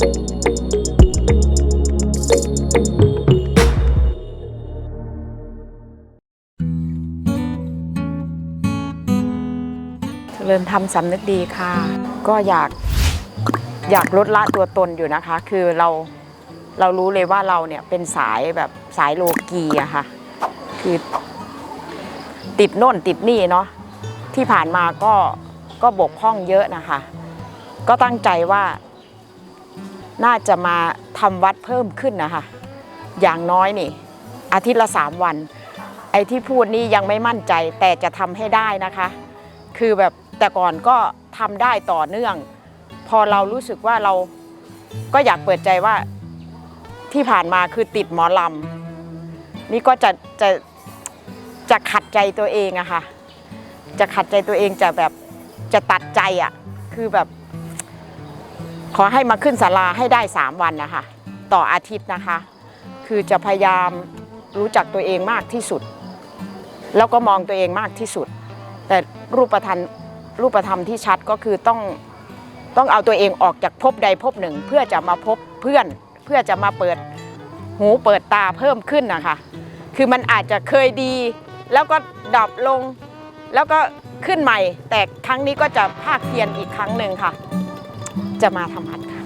เริญทำสำนึกดีค่ะ ก็อยากอยากลดละตัวตนอยู่นะคะ คือเราเรารู้เลยว่าเราเนี่ยเป็นสายแบบสายโลกีอะค่ะ คือติดโน่นติดนี่เนาะที่ผ่านมาก็ก็บกพร่องเยอะนะคะ ก็ตั้งใจว่า น่าจะมาทำวัดเพิ่มขึ้นนะคะอย่างน้อยนี่ อาทิตย์ละสามวัน ไอ้ที่พูดนี่ยังไม่มั่นใจแต่จะทำให้ได้นะคะ คือแบบแต่ก่อนก็ทำได้ต่อเนื่อง พอเรารู้สึกว่าเราก็อยากเปิดใจว่าที่ผ่านมาคือติดหมอลำนี่ก็จะจะจะขัดใจตัวเองอะค่ะ จะขัดใจตัวเองจะแบบจะตัดใจอะคือแบบ ขอให้มาขึ้นศาลาให้ได้สามวันนะคะ ต่ออาทิตย์นะคะ คือจะพยายามรู้จักตัวเองมากที่สุด แล้วก็มองตัวเองมากที่สุด แต่รูปธรรมรูปธรรมที่ชัดก็คือต้องต้องเอาตัวเองออกจากภพใดภพหนึ่ง เพื่อจะมาพบเพื่อนเพื่อจะมาเปิดหูเปิดตาเพิ่มขึ้นนะคะ คือมันอาจจะเคยดี แล้วก็ดับลง แล้วก็ขึ้นใหม่ แต่ครั้งนี้ก็จะภาคเพียนอีกครั้งหนึ่งค่ะ จะมาทำอัดค่ะ